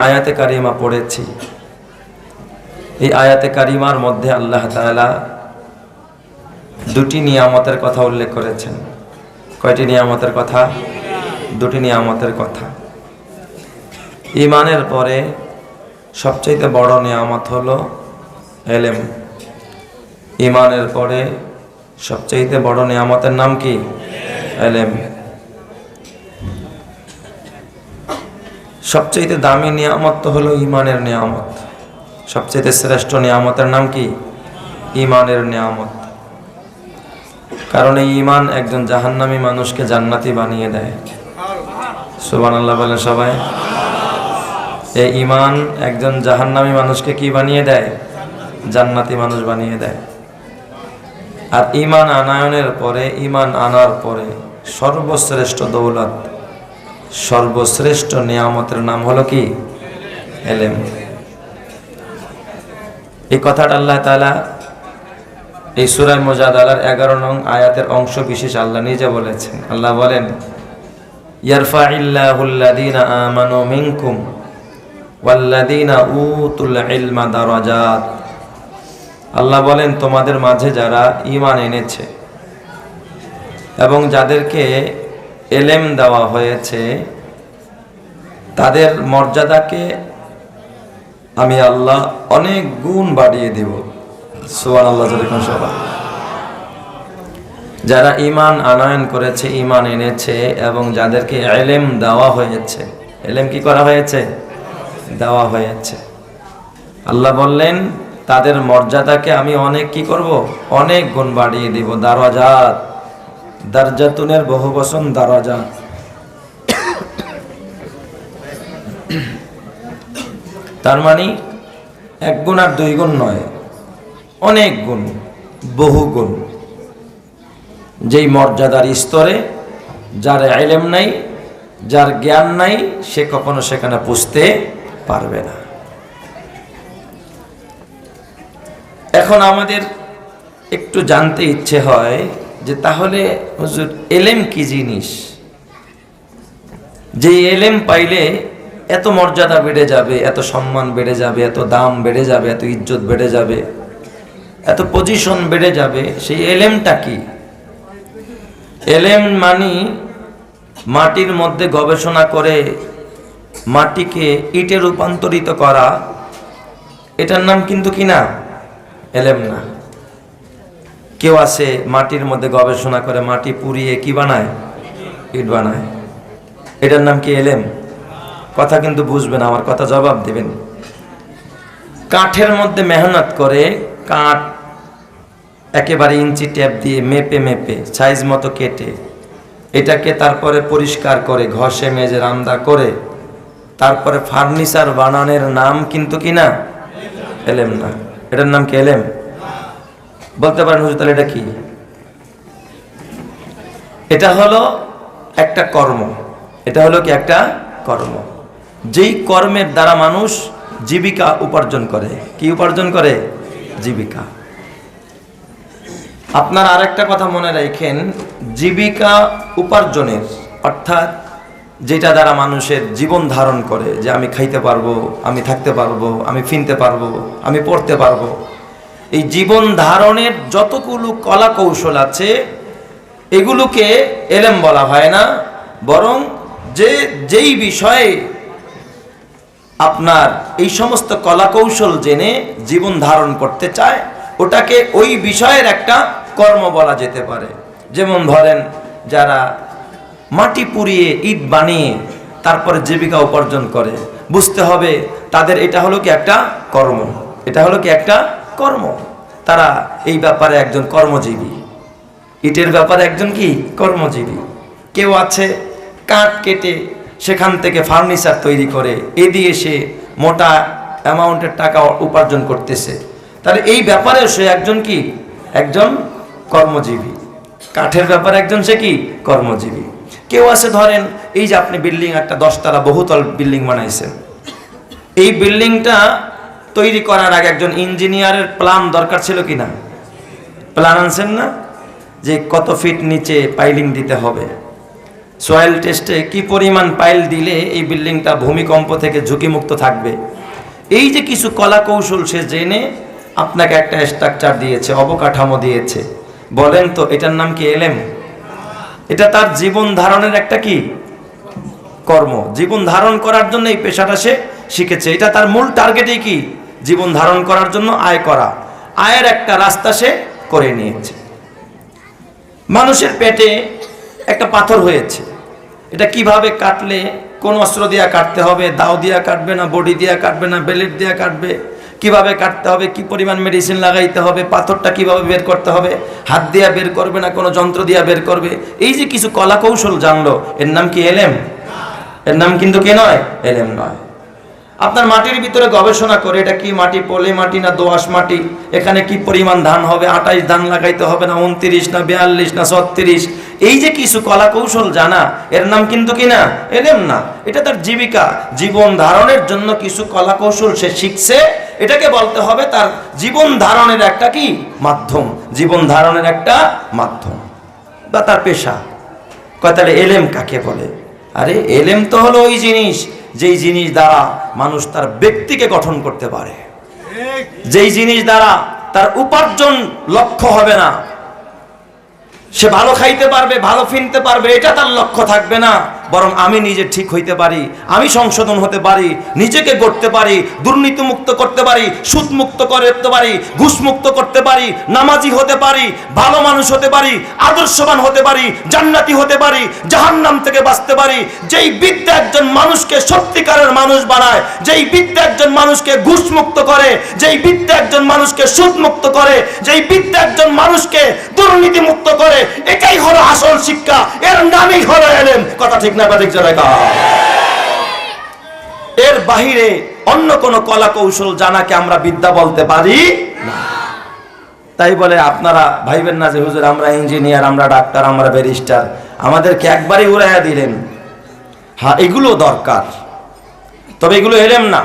আয়াতে কারিমা পড়েছি। এই আয়াতে কারিমার মধ্যে আল্লাহ তাআলা দুটি নিয়ামতের কথা উল্লেখ করেছেন। কয়টি নিয়ামতের কথা? দুটি নিয়ামতের কথা। ইমানের পরে সবচেয়ে বড় নিয়ামত হলো এলেম। ইমানের পরে সবচেয়ে বড় নিয়ামতের নাম কি? এলেম। সবচেয়ে দামি নিয়ামত তো হলো ইমানের নিয়ামত। সবচেয়ে শ্রেষ্ঠ নিয়ামতের নাম কি? ইমানের নিয়ামত। কারণ এই ইমান একজন জাহান্নামি মানুষকে জান্নাতি বানিয়ে দেয়। সুবান আল্লাহ বলে সবাই। এই ইমান একজন জাহান্নামী মানুষকে কি বানিয়ে দেয়? জান্নাতি মানুষ বানিয়ে দেয়। আর ইমান আনায়নের পরে ইমান আনার পরে সর্বশ্রেষ্ঠ দৌলত সর্বশ্রেষ্ঠ নিয়ামতের নাম হলো কি? এলেম। এই কথাটা আল্লাহ তালা এই সুরায় মোজাদালার এগারো নং আয়াতের অংশ বিশেষ আল্লাহ নিজে বলেছেন। আল্লাহ বলেন ইয়ারফা ইল্লাহুল্লাদিনা আমানু মিনকুম ওয়াল্লাদিনা উতুল ইলমা দারাজাত। আল্লাহ বলেন, তোমাদের মাঝে যারা ঈমান এনেছে এবং যাদেরকে এলেম দেওয়া হয়েছে। তাদের মর্যাদাকে আমি আল্লাহ অনেক গুণ বাড়িয়ে দেব। সোয়ান আল্লাহ সবাই যারা ইমান আনয়ন করেছে ইমান এনেছে এবং যাদেরকে এলেম দেওয়া হয়েছে, এলেম কি করা হয়েছে? দেওয়া হয়েছে। আল্লাহ বললেন, তাদের মর্যাদাকে আমি অনেক কি করব? অনেক গুণ বাড়িয়ে দিব দারওয়াজাত দারজাতুনের বহু বসন দারাজা। তার মানে এক গুণ আর দুই গুণ নয়, অনেক গুণ, বহু গুণ। যেই মর্যাদার স্তরে যার আইলেম নাই, যার জ্ঞান নাই, সে কখনো সেখানে পুষতে পারবে না। এখন আমাদের একটু জানতে ইচ্ছে হয় যে তাহলে হুজুর এলেম কি জিনিস? যে এলেম পাইলে এত মর্যাদা বেড়ে যাবে, এত সম্মান বেড়ে যাবে, এত দাম বেড়ে যাবে, এত ইজ্জত বেড়ে যাবে, এত পজিশন বেড়ে যাবে, সেই এলেমটা কি? এলেম মানি মাটির মধ্যে গবেষণা করে মাটিকে ইটে রূপান্তরিত করা, এটার নাম কিন্তু কি না? এলেম না। কেউ আছে মাটির মধ্যে গবেষণা করে, মাটি পুড়িয়ে কি বানায়? ইট বানায়। এটার নাম কি এলেম? কথা কিন্তু বুঝবেন, আমার কথা জবাব দেবেন। কাঠের মধ্যে মেহনত করে কাঠ একেবারে ইঞ্চি ট্যাপ দিয়ে মেপে মেপে, সাইজ মতো কেটে, এটাকে তারপরে পরিষ্কার করে, ঘষে, মেজে, রান্দা করে, তারপরে ফার্নিচার বানানোর নাম কিন্তু কি না? এলেম না। এটার নাম কি এলেম? বলতে পারেন, হুজুর, তাহলে এটা কি? এটা হলো একটা কর্ম। এটা হলো কি? একটা কর্ম। যেই কর্মের দ্বারা মানুষ জীবিকা উপার্জন করে। কি উপার্জন করে? জীবিকা। আপনার আরেকটা কথা মনে রাখেন, জীবিকা উপার্জনের, অর্থাৎ যেটা দ্বারা মানুষের জীবন ধারণ করে, যে আমি খাইতে পারব, আমি থাকতে পারব, আমি ফিনতে পারব, আমি পড়তে পারব এই জীবন ধারণের যতগুলো কলা কৌশল আছে, এগুলোকে এলেম বলা হয় না, বরং যে, যেই বিষয়ে আপনার এই সমস্ত কলা কৌশল জেনে জীবন ধারণ করতে চায়, ওটাকে ওই বিষয়ের একটা কর্ম বলা যেতে পারে। যেমন ধরেন, যারা মাটি পুড়িয়ে ইট বানিয়ে তারপরে জীবিকা উপার্জন করে, বুঝতে হবে তাদের এটা হলো কি একটা কর্ম, এটা হলো কি একটা কর্ম। তারা এই ব্যাপারে একজন কর্মজীবী। ইটের ব্যাপারে একজন কি? কর্মজীবী। কেউ আছে, কাঠ কেটে সেখান থেকে ফার্নিচার তৈরি করে, এ দিয়ে সে মোটা অ্যামাউন্টের টাকা উপার্জন করতেছে। তাহলে এই ব্যাপারে সে একজন কি? একজন কর্মজীবী। কাঠের ব্যাপারে একজন সে কি? কর্মজীবী। কেউ আছে, ধরেন, এই যে আপনি বিল্ডিং একটা দশতলা বহুতল বিল্ডিং বানাইছেন। এই বিল্ডিংটা তৈরি করার আগে একজন ইঞ্জিনিয়ারের প্ল্যান দরকার ছিল কি না প্ল্যান আনছেন না? যে কত ফিট নিচে পাইলিং দিতে হবে। সয়েল টেস্টে কি পরিমাণ পাইল দিলে এই বিল্ডিংটা ভূমিকম্প থেকে ঝুঁকিমুক্ত থাকবে? এই যে কিছু কলা কৌশল সে জেনে আপনাকে একটা স্ট্রাকচার দিয়েছে, অবকাঠামো দিয়েছে। বলেন তো, এটার নাম কি এলেম? এটা তার জীবন ধারণের একটা কি? কর্ম। জীবন ধারণ করার জন্য এই পেশাটা সে শিখেছে। এটা তার মূল টার্গেটই কি? জীবন ধারণ করার জন্য আয় করা। আয়ের একটা রাস্তা সে করে নিয়েছে। মানুষের পেটে একটা পাথর হয়েছে। এটা কীভাবে কাটলে, কোন অস্ত্র দিয়া কাটতে হবে, দাও দিয়া কাটবে না, বডি দিয়া কাটবে না বেলেট দিয়া কাটবে, কীভাবে কাটতে হবে, কি পরিমাণ মেডিসিন লাগাইতে হবে, পাথরটা কীভাবে বের করতে হবে, হাত দিয়া বের করবে না, কোনো যন্ত্র দিয়া বের করবে, এই যে কিছু কলা কৌশল জানলো, এর নাম কি এলেম? এর নাম কিন্তু কে নয়? এলেম নয়। আপনার মাটির ভিতরে গবেষণা করে এটা কি মাটি, পলি মাটি না দোআঁশ মাটি, এখানে কি পরিমাণ ধান হবে, আঠাইশ ধান লাগাইতে হবে না উনত্রিশ না বিয়াল্লিশ না ছত্রিশ? এই যে কিছু কলা কৌশল জানা, এর নাম কিন্তু কি না? এলেম না। এটা তার জীবিকা। জীবন ধারণের জন্য কিছু কলা কৌশল সে শিখছে। এটাকে বলতে হবে তার জীবন ধারণের একটা কি? মাধ্যম। জীবন ধারণের একটা মাধ্যম। বা তার পেশা। কয় তাহলে এলেম কাকে বলে? আরে এলেম তো হলো ওই জিনিস। যেই জিনিস দ্বারা মানুষ তার ব্যক্তিকে গঠন করতে পারে। যেই জিনিস দ্বারা তার উপার্জন লক্ষ্য হবে না। সে ভালো খাইতে পারবে, ভালো ফিনতে পারবে, এটা তার লক্ষ্য থাকবে না। বরং আমি নিজে ঠিক হইতে পারি, আমি সংশোধন হতে পারি, নিজেকে গড়তে পারি দুর্নীতি মুক্ত করতে পারি সুদ মুক্ত করতে পারি ঘুষ মুক্ত করতে পারি, নামাজি হতে পারি, ভালো মানুষ হতে পারি, আদর্শবান হতে পারি, জান্নাতি হতে পারি, জাহান্নাম থেকে বাঁচতে পারি। যেই বিদ্যা একজন মানুষকে সত্যিকারের মানুষ বানায়, যেই বিদ্যা একজন মানুষকে ঘুষ মুক্ত করে, যেই বিদ্যা একজন মানুষকে সুদ মুক্ত করে, যেই বিদ্যা একজন মানুষকে দুর্নীতি মুক্ত করে, এটাই হলো আসল শিক্ষা, এর নামই হলো এলেম। কথা ঠিক না ঠিক জায়গা এর বাহিরে অন্য কোন কলা কৌশল জানাকে আমরা বিদ্যা বলতে পারি না। তাই বলে আপনারা ভাইবেন না যে, হুজুর, আমরা ইঞ্জিনিয়ার, আমরা ডাক্তার, আমরা ব্যারিস্টার। আমাদেরকে একবারই উড়াইয়া দিলেন। হ্যাঁ এগুলো দরকার। তবে এগুলো এলেম না।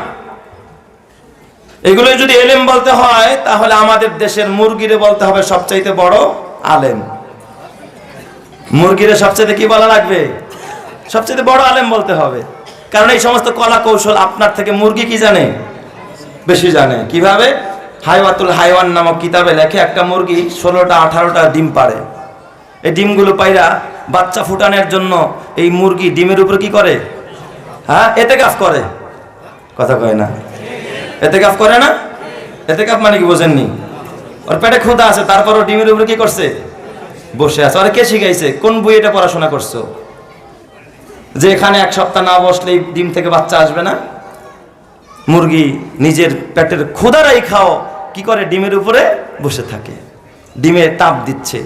এগুলো যদি এলেম বলতে হয়, তাহলে আমাদের দেশের মুরগিরে বলতে হবে সবচাইতে বড় আলেম। মুরগিরে সবচাইতে কি বলা লাগবে? সবচেয়ে বড় আলেম বলতে হবে। কারণ এই সমস্ত কলা কৌশল আপনার থেকে মুরগি কি জানে? বেশি জানে। কীভাবে? হাইওয়াতুল হাইওয়ান নামক কিতাবে লেখে একটা মুরগি ষোলোটা, আঠারোটা ডিম পারে এই ডিমগুলো পাইরা বাচ্চা ফুটানোর জন্য এই মুরগি ডিমের উপর কি করে? হ্যাঁ এতে কাজ করে। কথা কয় না। এতে কাফ করে না? এতে কাফ মানে কি বোঝেননি? ওর পেটে ক্ষুদা আছে, তারপরও ডিমের উপরে কি করছে? বসে আছে। আরে কে শিখাইছে? কোন বই এটা পড়াশোনা করছ? যে এখানে এক সপ্তাহ না বসলেই ডিম থেকে বাচ্চা আসবে না। মুরগি নিজের পেটের ক্ষুদারাই খাও, কি করে? ডিমের উপরে বসে থাকে। ডিমে তাপ দিচ্ছে।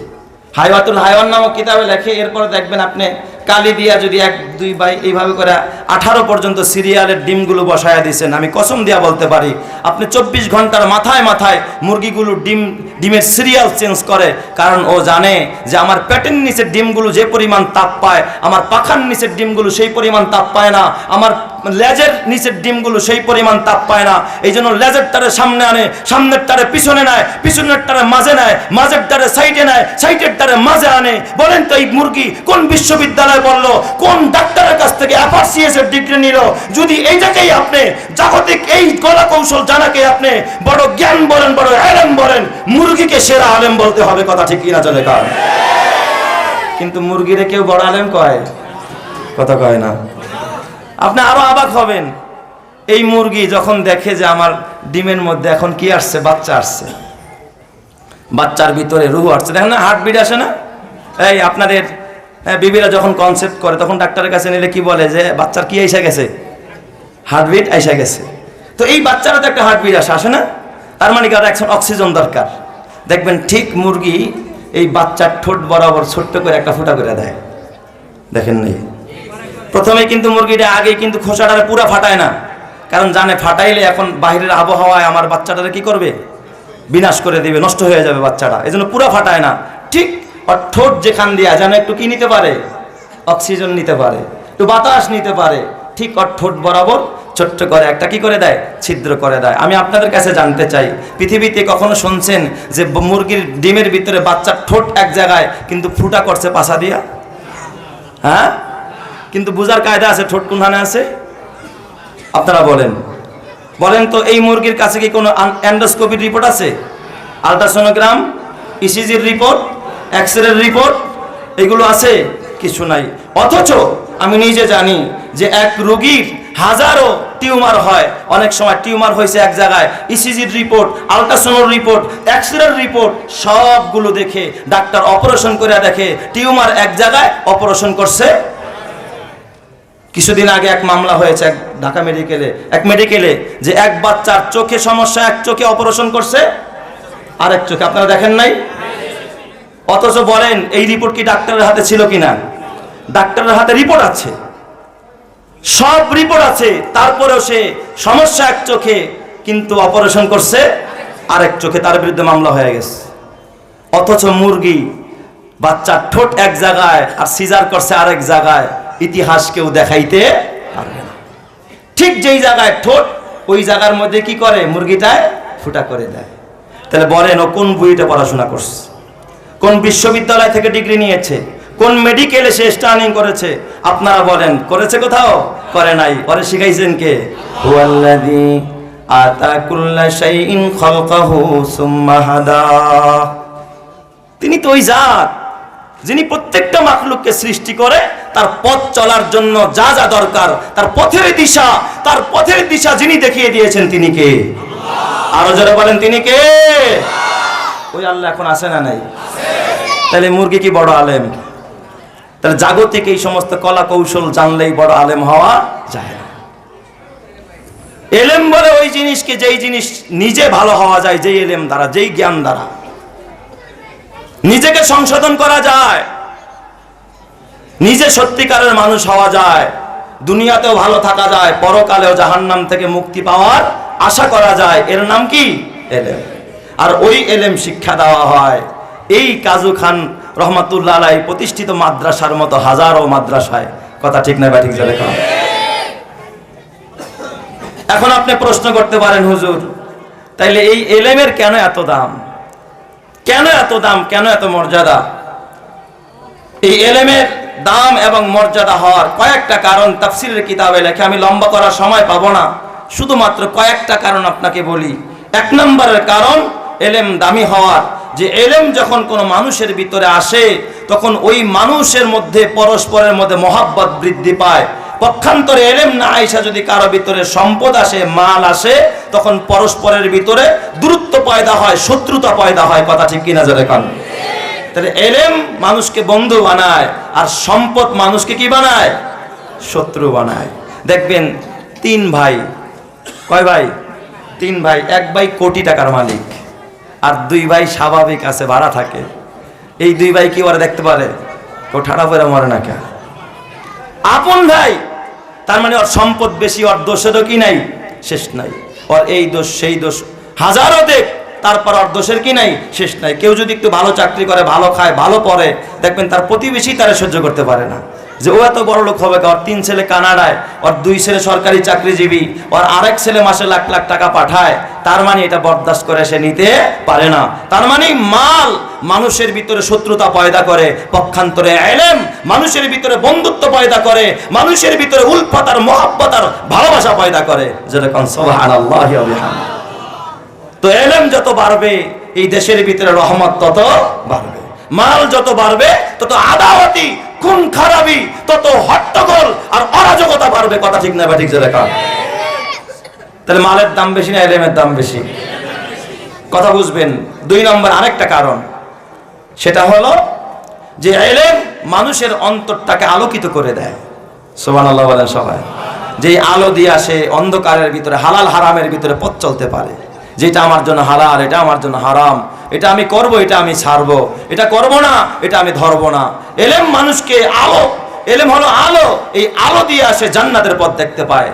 হাইওয়াতুল হাইওয়ান নামক কিতাবে লেখে, এরপরে দেখবেন আপনি কালি দিয়া যদি এক, দুই বাই এইভাবে করে আঠারো পর্যন্ত সিরিয়ালের ডিমগুলো বসায়া দিয়েছেন আমি কসম দিয়া বলতে পারি, আপনি চব্বিশ ঘণ্টার মাথায় মাথায় মুরগিগুলো ডিম, ডিমের সিরিয়াল চেঞ্জ করে, কারণ ও জানে যে আমার পেটের নিচের ডিমগুলো যে পরিমাণ তাপ পায়, আমার পাখার নিচের ডিমগুলো সেই পরিমাণ তাপ পায় না, আমার লেজের নিচের ডিমগুলো সেই পরিমাণ তাপ পায় না। এই জন্য লেজের টারে সামনে আনে, সামনের টারে পিছনে নেয়, পিছনের টারে মাঝে নেয়, মাঝের টারে সাইডে নেয়, সাইডের টারে মাঝে আনে। বলেন তো এই মুরগি কোন বিশ্ববিদ্যালয়ে পড়ল, কোন ডাক্তারের কাছ থেকে অ্যাপারসিএস এর ডিগ্রি নিল? যদি এইটাকেই আপনি জাগতিক এই কলা কৌশল জানাকে আপনি বড় জ্ঞান বলেন, বড় আলেম বলেন, মুরগিকে সেরা আলেম বলতে হবে কথা ঠিক কিনা চলে কার? কিন্তু মুরগিরে কেউ বড় আলেম কয়? কথা কয় না। আপনি আরও অবাক হবেন। এই মুরগি যখন দেখে যে আমার ডিমের মধ্যে এখন কি আসছে বাচ্চা আসছে। বাচ্চার ভিতরে রুহু আসছে। দেখেন না হার্টবিট আসে না? এই আপনাদের হ্যাঁ, বিবিরা যখন কনসেপ্ট করে তখন ডাক্তারের কাছে নিলে কি বলে যে বাচ্চার কি এসে গেছে? হার্টবিট এসে গেছে। তো এই বাচ্চারও তো একটা হার্টবিট আসে আসে না? তার মানে কি আর অক্সিজেন দরকার? দেখবেন ঠিক মুরগি এই বাচ্চার ঠোঁট বরাবর ছোট্ট করে একটা ফুটা করে দেয়। দেখেন নেই প্রথমে কিন্তু মুরগিটা আগে কিন্তু খোসাটারে পুরা ফাটায় না। কারণ জানে, ফাটাইলে এখন বাইরের আবহাওয়ায় আমার বাচ্চাটারে কি করবে? বিনাশ করে দিবে, নষ্ট হয়ে যাবে বাচ্চাটা। এই জন্য পুরা ফাটায় না। ঠিক ঠোঁট যেখান দিয়া যেন একটু কি নিতে পারে? অক্সিজেন নিতে পারে। একটু বাতাস নিতে পারে। ঠিক ওর ঠোঁট বরাবর ছোট্ট করে একটা কি করে দেয়? ছিদ্র করে দেয়। আমি আপনাদের কাছে জানতে চাই, পৃথিবীতে কখনো শুনছেন যে মুরগির ডিমের ভিতরে বাচ্চার ঠোঁট এক জায়গায় কিন্তু ফুটা করছে পাশা দিয়া? হ্যাঁ? কিন্তু বুঝার কায়দা আছে, ঠোঁট কোনখানে আছে? আপনারা বলেন। বলেন তো, এই মুরগির কাছে কি কোনো অ্যান্ডোস্কোপির রিপোর্ট আছে? আলট্রাসোনোগ্রাম ইসিজির রিপোর্ট এক্স রিপোর্ট এগুলো আছে? কিছু নাই। অথচ আমি নিজে জানি যে এক রোগীর হাজারো টিউমার হয়। অনেক সময় টিউমার হয়েছে এক জায়গায়। ইসিজির রিপোর্ট আলট্রাসোনোর রিপোর্ট এক্স রের রিপোর্ট সবগুলো দেখে, ডাক্তার অপারেশন করে দেখে, টিউমার এক জায়গায় অপারেশন করছে কিছুদিন আগে এক মামলা হয়েছে এক ঢাকা মেডিকেলে, এক মেডিকেলে যে এক বাচ্চার চোখে সমস্যা, এক চোখে অপারেশন করছে আর এক চোখে। আপনারা দেখেন নাই? অথচ বলেন, এই রিপোর্ট কি ডাক্তারের হাতে ছিল কিনা? ডাক্তারের হাতে রিপোর্ট আছে। সব রিপোর্ট আছে। তারপরেও সে সমস্যা এক চোখে, কিন্তু অপারেশন করছে, আরেক চোখে তার বিরুদ্ধে মামলা হয়ে গেছে। অথচ মুরগি বাচ্চার ঠোঁট এক জায়গায় আর সিজার করছে আরেক জায়গায়। ইতিহাস কেউ দেখাইতে পারবে না। ঠিক যেই জায়গায় ঠোঁট ওই জায়গার মধ্যে কি করে? মুরগিটায় ফুটা করে দেয়। তাহলে বলেন ও কোন বইটা পড়াশোনা করছে? কোন বিশ্ববিদ্যালয় থেকে ডিগ্রি নিয়েছে? কোন মেডিকেলে সে স্টার্নিং করেছে? আপনারা বলেন করেছে কোথাও? করে নাই। পরে শিখাইছেন কে? তিনি তো ওই জাত যিনি প্রত্যেকটা মাখলুককে সৃষ্টি করে, তার পথ চলার জন্য যা যা দরকার, তার পথের দিশা, তার পথের দিশা যিনি দেখিয়ে দিয়েছেন তিনি কে? আরও যারা বলেন, তিনি কে? ওই আল্লাহ এখন আসে না নাই? তাহলে মুরগি কি বড় আলেম? তাহলে জাগতিক এই সমস্ত কলা কৌশল জানলেই বড় আলেম হওয়া যায় না। এলেম বলে ওই জিনিসকে যেই জিনিস নিজে ভালো হওয়া যায়, যেই এলেম দ্বারা, যেই জ্ঞান দ্বারা, নিজেকে সংশোধন করা যায়। নিজে সত্যিকারের মানুষ হওয়া যায়, দুনিয়াতেও ভালো থাকা যায়, পরকালেও জাহান্নাম থেকে মুক্তি পাওয়ার আশা করা যায়। এর নাম কি? এলেম। আর ওই এলেম শিক্ষা দেওয়া হয়। এই কাজু খান রহমাতুল্লাহ প্রতিষ্ঠিত মাদ্রাসার মতো হাজারো মাদ্রাসায়। কথা ঠিক না বা ঠিক কম। এখন আপনি প্রশ্ন করতে পারেন, হুজুর, তাইলে এই এলেমের কেন এত দাম? কেন এত দাম? কেন এত মর্যাদা? এই এলেমের দাম এবং মর্যাদা হওয়ার কয়েকটা কারণ তাফসিরের কিতাবে লেখে। আমি লম্বা করার সময় পাবো না। শুধুমাত্র কয়েকটা কারণ আপনাকে বলি। এক নম্বরের কারণ, এলেম দামি হওয়ার। যে এলেম যখন কোনো মানুষের ভিতরে আসে, তখন ওই মানুষের মধ্যে, পরস্পরের মধ্যে মহাব্বত বৃদ্ধি পায়। পক্ষান্তরে এলেম না আইসা যদি কারও ভিতরে সম্পদ আসে, মাল আসে, তখন পরস্পরের ভিতরে দূরত্ব পয়দা হয়, শত্রুতা পয়দা হয়। কথা ঠিক কিনা জোরে কান? তাহলে এলেম মানুষকে বন্ধু বানায়, আর সম্পদ মানুষকে কি বানায়? শত্রু বানায়। দেখবেন, তিন ভাই, কয় ভাই? তিন ভাই, এক ভাই কোটি টাকার মালিক, আর দুই ভাই স্বাভাবিক আছে, ভাড়া থাকে। এই দুই ভাই কি ওরা দেখতে পারে? কেউ ঠাড়া মরে না কেন? আপন ভাই, তার মানে ওর সম্পদ বেশি, ওর দোষেরও কি নাই? শেষ নাই। ওর এই দোষ, সেই দোষ হাজারও দেখ। তারপর ওর দোষের কি নাই? শেষ নাই। কেউ যদি একটু ভালো চাকরি করে, ভালো খায়, ভালো পড়ে, দেখবেন তার প্রতিবেশী তারা সহ্য করতে পারে না। যে ও এত বড় লোক হবে ওর তিন ছেলে কানাডায়, ওর দুই ছেলে সরকারি চাকরিজীবী, ওর আরেক ছেলে মাসে লাখ লাখ টাকা পাঠায়, তার মানে এটা বরদাস্ত করে সে নিতে পারে না। তার মানে মাল মানুষের ভিতরে শত্রুতা পয়দা করে, পক্ষান্তরে এলেম মানুষের ভিতরে বন্ধুত্ব পয়দা করে, মানুষের ভিতরে উল্ফাতার মহাব্বতার ভালোবাসা পয়দা করে। যেরকম ওয়া বিহামদিহি। তো এলেম যত বাড়বে, এই দেশের ভিতরে রহমত তত বাড়বে। মাল যত বাড়বে, তত আদাওয়াতি, খুন খারাপি, তত হট্টগোল আর অরাজকতা বাড়বে। কথা ঠিক না বা ঠিক লেখা তাহলে মালের দাম বেশি না এলেমের দাম বেশি? কথা বুঝবেন। দুই নম্বর আরেকটা কারণ। সেটা হলো যে এলেম মানুষের অন্তরটাকে আলোকিত করে দেয়। সোমান আল্লাহ বলেন সবাই। যে আলো দিয়ে আসে, অন্ধকারের ভিতরে, হালাল হারামের ভিতরে পথ চলতে পারে। যেটা আমার জন্য হালাল, এটা আমার জন্য হারাম। এটা আমি করব, এটা আমি ছাড়বো। এটা করব না, এটা আমি ধরবো না। এলেম মানুষকে আলো, এলেম হলো আলো। এই আলো দিয়ে আসে জান্নাতের পথ দেখতে পায়।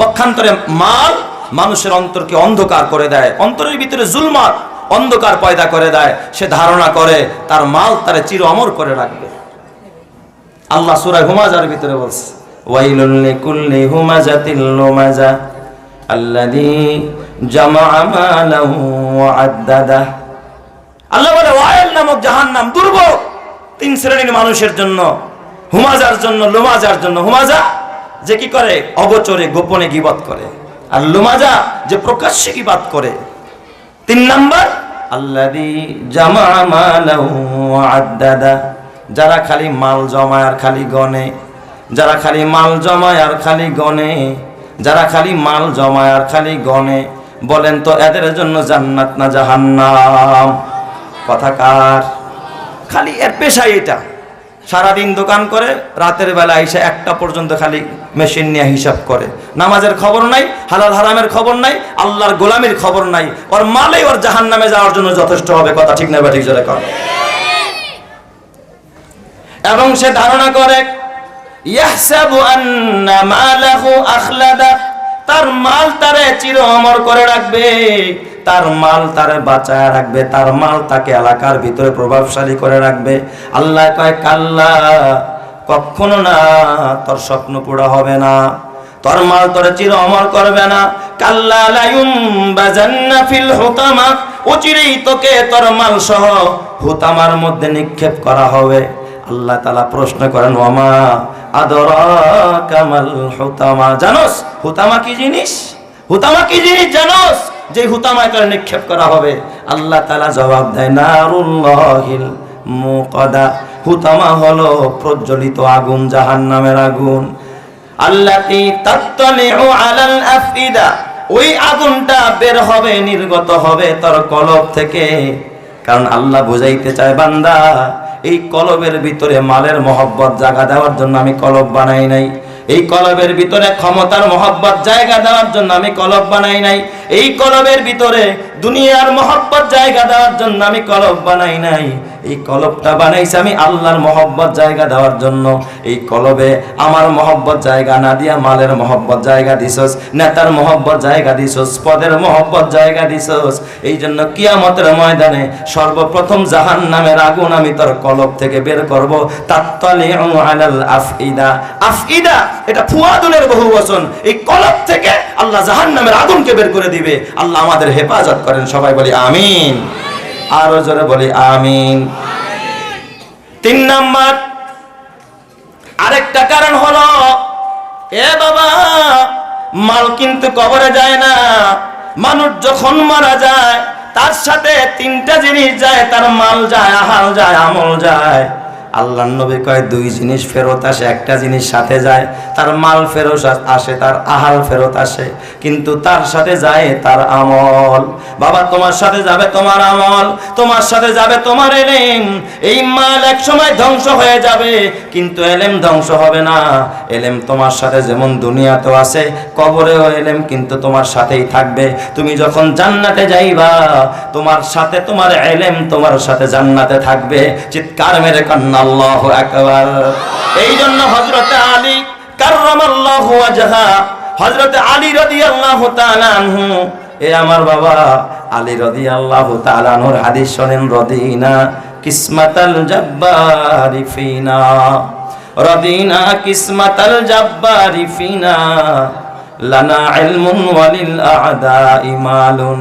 পক্ষান্তরে মাল মানুষের অন্তরকে অন্ধকার করে দেয়। অন্তরের ভিতরে জুলমাত অন্ধকার পয়দা করে দেয়। সে ধারণা করে, তার মাল তারে চির অমর করে রাখবে। আল্লাহ সূরা হুমাজার ভিতরে বলছে, ওয়াইলুল লিকুল্লি হুমাজাতিল লুমাজা আদ্দাদা আল্লাহ বলে, ওয়াইল নামক জাহান্নাম দুর্ভোগ। তিন শ্রেণির মানুষের জন্য, হুমাজার জন্য, লুমাজার জন্য। হুমাজা যে কি করে? অগোচরে, গোপনে গিবত করে। আর লোমাজা যে প্রকাশ্যে গিবাত করে। তিন নাম্বার আল্লাদি জামা আদাদা যারা খালি মাল জমায় আর খালি গনে। যারা খালি মাল জমায় আর খালি গনে। যারা খালি মাল জমায় আর খালি গনে বলেন তো এদের জন্য জান্নাত না জাহান্নাম? কথা কার? খালি এর পেশাই এটা। সারাদিন দোকান করে রাতের বেলা এসে একটা পর্যন্ত খালি মেশিন নিয়ে হিসাব করে। নামাজের খবর নাই হালাল হারামের খবর নাই আল্লাহর গোলামির খবর নাই। ওর মালেই ওর জাহান নামে যাওয়ার জন্য যথেষ্ট হবে কথা ঠিক না বা ঠিক কর এবং সে ধারণা করে তার মাল তারে চির অমর করে রাখবে। তার মাল তারে বাঁচায় রাখবে। তার মাল তাকে এলাকার ভিতরে প্রভাবশালী করে রাখবে। আল্লাহ কয়, কাল্লা কখনো না, তোর স্বপ্ন পুরা হবে না। তোর মাল তোরে চির অমর করবে না। কাল্লা লায়ুম বাজান্না ফিল হুতামা। অচিরেই তোকে তোর মাল সহ হুতামার মধ্যে নিক্ষেপ করা হবে। আল্লাহ তালা প্রশ্ন করেন ওমা আদর কামাল হুতামা? জানোস, হুতামা কি জিনিস? হুতামা কি জিনিস জানোস? যে হুতামায় করে নিক্ষেপ করা হবে। আল্লাহ তালা জবাব দেয়, নারুল্লাহিল মুকদা। হুতামা হলো প্রজ্বলিত আগুন, জাহান্নামের আগুন। আল্লাতি তাত্তালিউ আলাল আফইদা। ওই আগুনটা বের হবে, নির্গত হবে তোর কলব থেকে। কারণ আল্লাহ বুঝাইতে চায়, বান্দা এই কলবের ভিতরে মালের মহব্বত জায়গা দেওয়ার জন্য আমি কলব বানাই নাই। এই কলবের ভিতরে ক্ষমতার মহব্বত জায়গা দেওয়ার জন্য আমি কলব বানাই নাই। এই কলবের ভিতরে দুনিয়ার মহব্বত জায়গা দেওয়ার জন্য আমি কলব বানাই নাই। এই কলবটা বানাইছি আমি আল্লাহর মহব্বত জায়গা দেওয়ার জন্য। এই কলবে আমার মহব্বত জায়গা না দিয়া মালের মহব্বত জায়গা দিছস, নেতার মহব্বত জায়গা দিছস, পদের মহব্বত জায়গা দিছস। এই জন্য কিয়ামতের ময়দানে সর্বপ্রথম জাহান নামের আগুন আমি তোর কলব থেকে বের করব। তাত্তালিউ আলাল আফইদা। আফইদা, এটা ফুয়াদুলের বহু বচন এই কলব থেকে আল্লাহ জাহান নামের আগুনকে বের করে দিবে। আল্লাহ আমাদের হেফাজত করেন। সবাই বলি আমিন। আরও জোরে বলি আমিন। তিন নাম্বার, আরেকটা কারণ হলো, এ বাবা, মাল কিন্তু কবরে যায় না। মানুষ যখন মারা যায়, তার সাথে তিনটা জিনিস যায়, তার মাল যায়, আহাল যায়, আমল যায়। আল্লাহ নবী কয়, দুই জিনিস ফেরত আসে, একটা জিনিস সাথে যায়, তার মাল ফেরত আসে, তার আহাল ফেরত আসে, কিন্তু তার সাথে যায় তার আমল। বাবা, তোমার সাথে যাবে তোমার আমল, তোমার সাথে যাবে তোমার এলেম। এই মাল এক সময় ধ্বংস হয়ে যাবে, কিন্তু এলেম ধ্বংস হবে না। এলেম তোমার সাথে যেমন দুনিয়াতেও আছে, কবরেও এলেম কিন্তু তোমার সাথেই থাকবে। তুমি যখন জান্নাতে যাইবা, তোমার সাথে তোমার এলেম তোমার সাথে জান্নাতে থাকবে। চিৎকার মেরে কান্না আল্লাহ আকবার। এই জন্য হজরতে আলী ওয়াজহা হজরতে আলী তাআলা আনহু, এ আমার বাবা, আলী রাদিয়াল্লাহু তাআলা আনহুর হাদিস শোনেন, রদিনা কিসমাতাল জাব্বারি ফিনা রদিনা কিসমাতাল জাব্বারি ফিনা লানা ইলমুন ওয়ালিল আ'দাই মালুন।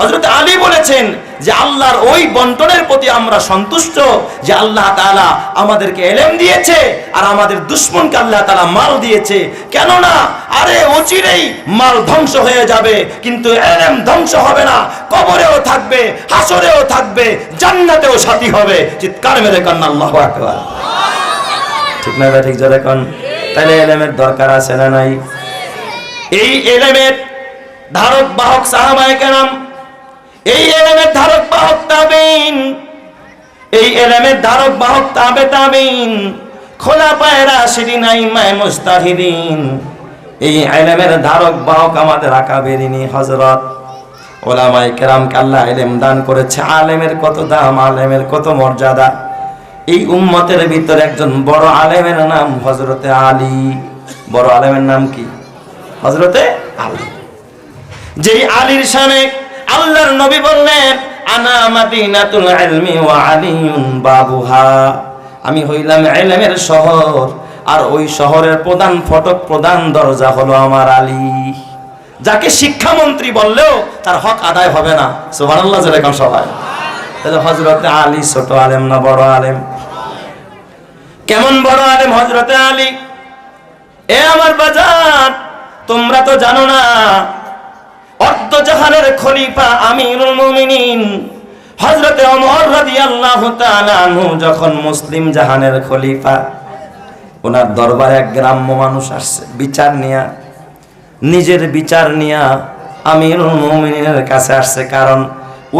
হযরত আলী বলেছেন যে আল্লাহর ওই বন্টনের প্রতি আমরা সন্তুষ্ট, যে আল্লাহ তাআলা আমাদেরকে এলেম দিয়েছে আর আমাদের দুশ্মনকে আল্লাহ তালা মাল দিয়েছে। কেননা, আরে অচিরেই মাল ধ্বংস হয়ে যাবে, কিন্তু এলেম ধ্বংস হবে না, কবরেও থাকবে, হাসরেও থাকবে, জান্নাতেও সাথী হবে। চিৎকার মেরে কান্না ঠিক না ঠিক জোরে কোন? তাহলে এলেমের দরকার আছে না নাই? এই এলেমের ধারক, বাহক, সাহাবায়ে কেরাম এই এলেমের ধারক বাহক তাবিন এই এলেমের ধারক বাহক তাবে তাবিন খোলা পায়রা শিরিন আইমায় মুস্তাহিদিন। এই এলেমের ধারক বাহক আমাদের আকাবেরিনি হজরত ওলামাই কেরামকে আল্লাহ এলেম দান করেছে। আলেমের কত দাম, আলেমের কত মর্যাদা। এই উম্মতের ভিতরে একজন বড় আলেমের নাম হজরতে আলী। বড় আলেমের নাম কি? হজরতে আলী। যেই আলীর সামনে আল্লাহর নবী বললেন, আনা মাদিনাতুল ইলমি ওয়া আলিয়ুন বাবুহা। আমি হইলাম ইলমের শহর, আর ওই শহরের প্রধান ফটক, প্রধান দরজা হলো আমার আলী। যাকে শিক্ষামন্ত্রী বললেও তার হক আদায় হবে না। সুবহানাল্লাহ যেরকম সবাই। তাহলে হজরতে আলী ছোট আলেম না বড় আলেম? কেমন বড় আলেম হজরতে আলী? এ আমার বাজার, তোমরা তো জানো না অর্ধ জাহানের খলিফা আমিরুল মুমিনিন। হজরতে রাদিয়াল্লাহু তাআলা আনহু যখন মুসলিম জাহানের খলিফা, ওনার দরবারে এক গ্রাম্য মানুষ আসছে, বিচার নিয়া। নিজের বিচার নিয়া আমিরুল মুমিনের কাছে আসছে, কারণ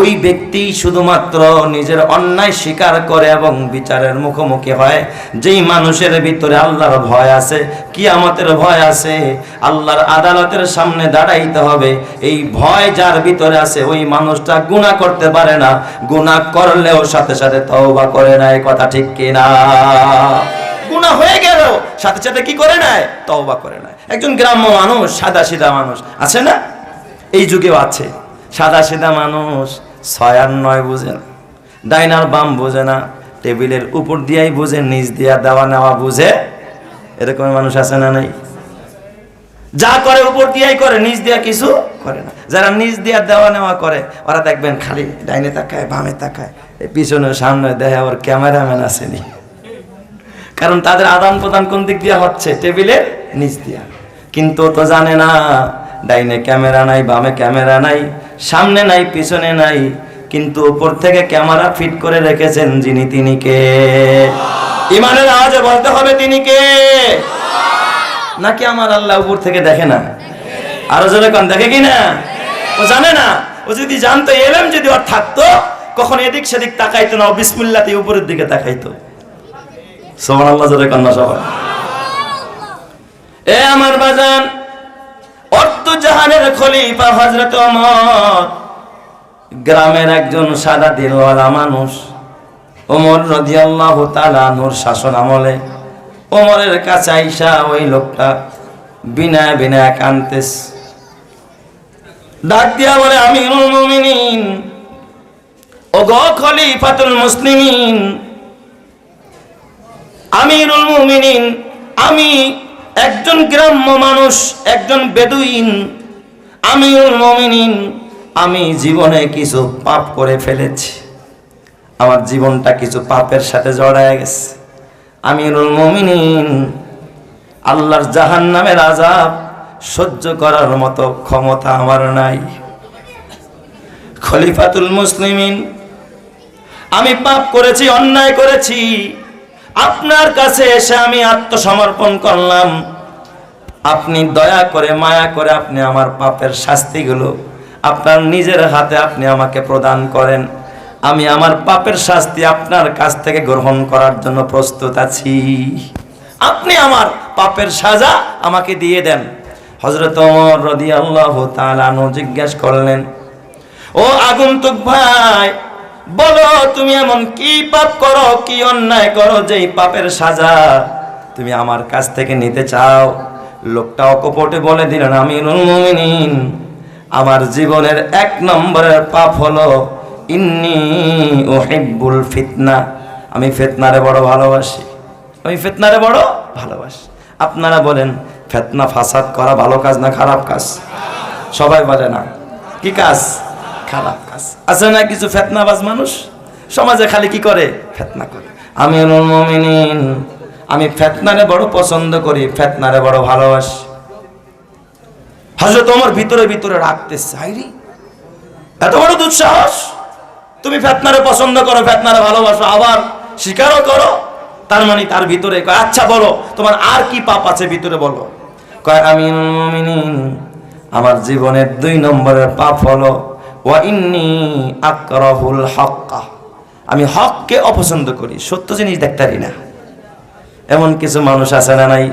ওই ব্যক্তি শুধুমাত্র নিজের অন্যায় স্বীকার করে এবং বিচারের মুখোমুখি হয়। যেই মানুষের ভিতরে আল্লাহর ভয় আছে, কিয়ামতের ভয় আছে, আল্লাহর আদালতের সামনে দাঁড়াইতে হবে। এই ভয় যার ভিতরে আছে, ওই মানুষটা গুণা করতে পারে না। গুণা করলেও সাথে সাথে তওবা করে না এই কথা ঠিক কিনা? গুণা হয়ে গেল, সাথে সাথে কি করে নেয়? তওবা করে নেয়। একজন গ্রাম্য মানুষ, সাদা সিধা মানুষ, আছে না? এই যুগেও আছে। সাদা সিধা মানুষ ছয় আর নয় বুঝে না। ডাইনার বাম বুঝে না, টেবিলের উপর দিয়াই বুঝে, নিচ দিয়া দেওয়া নেওয়া বুঝে। এরকম মানুষ আছে না নাই? যা করে উপর দিয়াই করে, নিচ দিয়া কিছু করে না। যারা নিচ দিয়া দেওয়া নেওয়া করে, ওরা দেখবেন খালি ডাইনে তাকায়, বামে তাকায়। পিছনে সামনে দেখে ওর ক্যামেরাম্যান আসেনি। কারণ তাদের আদান প্রদান কোন দিক দিয়ে হচ্ছে? টেবিলের নিচ দিয়া। কিন্তু তো জানে না, ডাইনে ক্যামেরা নাই, বামে ক্যামেরা নাই। সামনে নাই, পিছনে নাই, কিন্তু উপর থেকে ক্যামেরা ফিট করে রেখেছেন যিনি তিনি কে? ইমানের আওয়াজে বলতে হবে তিনি কে? নাকি আমার আল্লাহ উপর থেকে দেখে না? আরও জোরে কন, দেখে কি না? ও জানে না। ও যদি জানতো, এলেম যদি ওর থাকতো, কখন এদিক সেদিক তাকাইতো না বিসমিল্লাতে উপরের দিকে তাকাইতো। সোমান আল্লাহ জোরে কন্যা সবাই। এ আমার বাজান অর্থ জাহানের খলিফা হজরত গ্রামের একজন সাদা দিলওয়ালা মানুষ ওমর রাদিয়াল্লাহু তাআলা নূর শাসন আমলে ওমরের কাছে আইসা ওই লোকটা বিনা বিনা কান্তেস ডাক দিয়া বলে আমি ও গো খলিফাতুল মুসলিমিন, আমিরুল মুমিনিন, আমি একজন গ্রাম্য মানুষ, একজন বেদুইন, আমিরুল মুমিনিন, আমি জীবনে কিছু পাপ করে ফেলেছি। আমার জীবনটা কিছু পাপের সাথে জড়ায় গেছে। আমিরুল মুমিনিন, আল্লাহর জাহান নামের আজাব সহ্য করার মতো ক্ষমতা আমার নাই। খলিফাতুল মুসলিমিন, আমি পাপ করেছি, অন্যায় করেছি। আপনার কাছে এসে আমি আত্মসমর্পণ করলাম। আপনি দয়া করে, মায়া করে আপনি আমার পাপের শাস্তিগুলো আপনার নিজের হাতে আপনি আমাকে প্রদান করেন। আমি আমার পাপের শাস্তি আপনার কাছ থেকে গ্রহণ করার জন্য প্রস্তুত আছি। আপনি আমার পাপের সাজা আমাকে দিয়ে দেন। হজরত রদি আনহু জিজ্ঞেস করলেন, ও আগন্তুক ভাই বলো, তুমি এমন কি পাপ করো, কি অন্যায় করো, যেই পাপের সাজা তুমি আমার কাছ থেকে নিতে চাও? লোকটা অকপটে বলে দিলেন আমি মুমিনিন, আমার জীবনের এক নম্বরের পাপ হলো, ইন্নি ওহিব্বুল ফিতনা। আমি ফেতনারে বড় ভালোবাসি। আমি ফিতনারে বড় ভালোবাসি। আপনারা বলেন, ফেতনা ফাসাদ করা ভালো কাজ না খারাপ কাজ? সবাই বলে না। কি কাজ? খারাপ কাজ আছে না কিছু ফেতনাবাজ মানুষ? সমাজে খালি কি করে? ফেতনা করে। আমি মুমিনিন, আমি ফেতনারে বড় পছন্দ করি, ফেতনারে বড় ভালোবাসি। হজরত তোমার ভিতরে ভিতরে রাখতে চাইরি এত বড় দুঃসাহস। তুমি ফেতনারে পছন্দ করো, ফেতনারে ভালোবাসো, আবার স্বীকারও করো। তার মানে তার ভিতরে আচ্ছা বলো, তোমার আর কি পাপ আছে ভিতরে বলো। কয় আমি আমার জীবনের দুই নম্বরের পাপ হলো ওয়া ইন্নি আকরাহুল হক্কা। আমি হককে অপছন্দ করি, সত্য জিনিস দেখতে পারি না। এমন কিছু মানুষ আছে না নাই?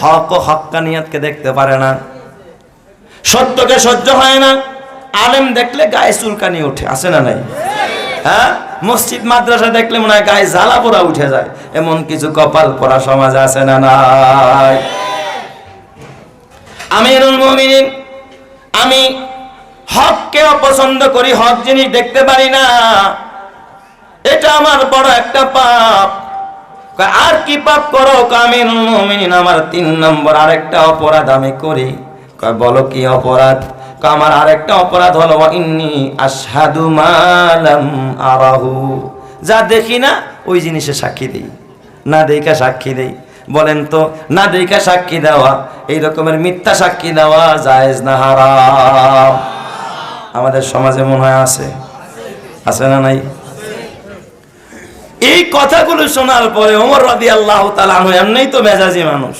হক ও হক্কানিয়াতকে দেখতে পারে না। সত্যকে সহ্য হয় না। আলেম দেখলে গায়ে চুলকানি ওঠে, আছে না নাই? হ্যাঁ? মসজিদ, মাদ্রাসা দেখলে মনে হয় গায়ে জ্বালা পোড়া উঠে যায়। এমন কিছু কপাল পরা সমাজ আছে না নাই? আমিরুল মুমিনিন, আমি হককে অপছন্দ করি, হক জিনিস দেখতে পারি না। এটা আমার বড় একটা পাপ। আর কি পাপ করো? কামিন মুমিনিন আমার তিন নম্বর, আরেকটা অপরাধ আমি করি। বলো কি অপরাধ? আমার আরেকটা অপরাধ হলো ইন্নি আশহাদু মালাম আরাহু। যা দেখি না, ওই জিনিসে সাক্ষী দিই। না দেখা সাক্ষী দেই। বলেন তো, না দেখা সাক্ষী দেওয়া, এই রকমের মিথ্যা সাক্ষী দেওয়া জায়েজ না হারাম? আমাদের সমাজে মনে হয় আছে। আছে না নাই? এই কথাগুলো শোনার পরে ওমর রাদি আল্লাহ এমনি তো মেজাজি মানুষ।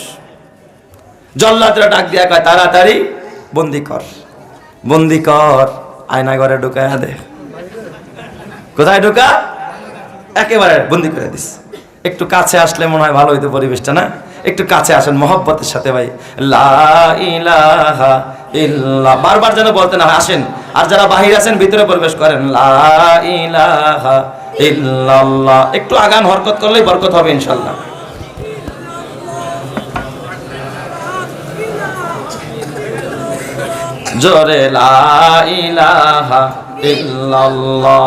জল্লাদরা ডাক দিয়া কয়, তাড়াতাড়ি বন্দি কর বন্দি কর, আয়না ঘরে ঢুকায় দে। কোথায় ঢুকা? একেবারে বন্দি করে দিস। একটু কাছে আসলে মনে হয় ভালো হইতো পরিবেশটা, না? একটু কাছে আসেন, মহব্বতের সাথে ভাই। ইল্লা বারবার যেন বলতে না আসেন। আর যারা বাহির আছেন, ভিতরে প্রবেশ করেন। লা ইলাহা ইল্লাল্লাহ। একটু আগান, হরকত করলেই বরকত হবে ইনশাল্লাহ জোরে লা ইলাহা ইল্লাল্লাহ।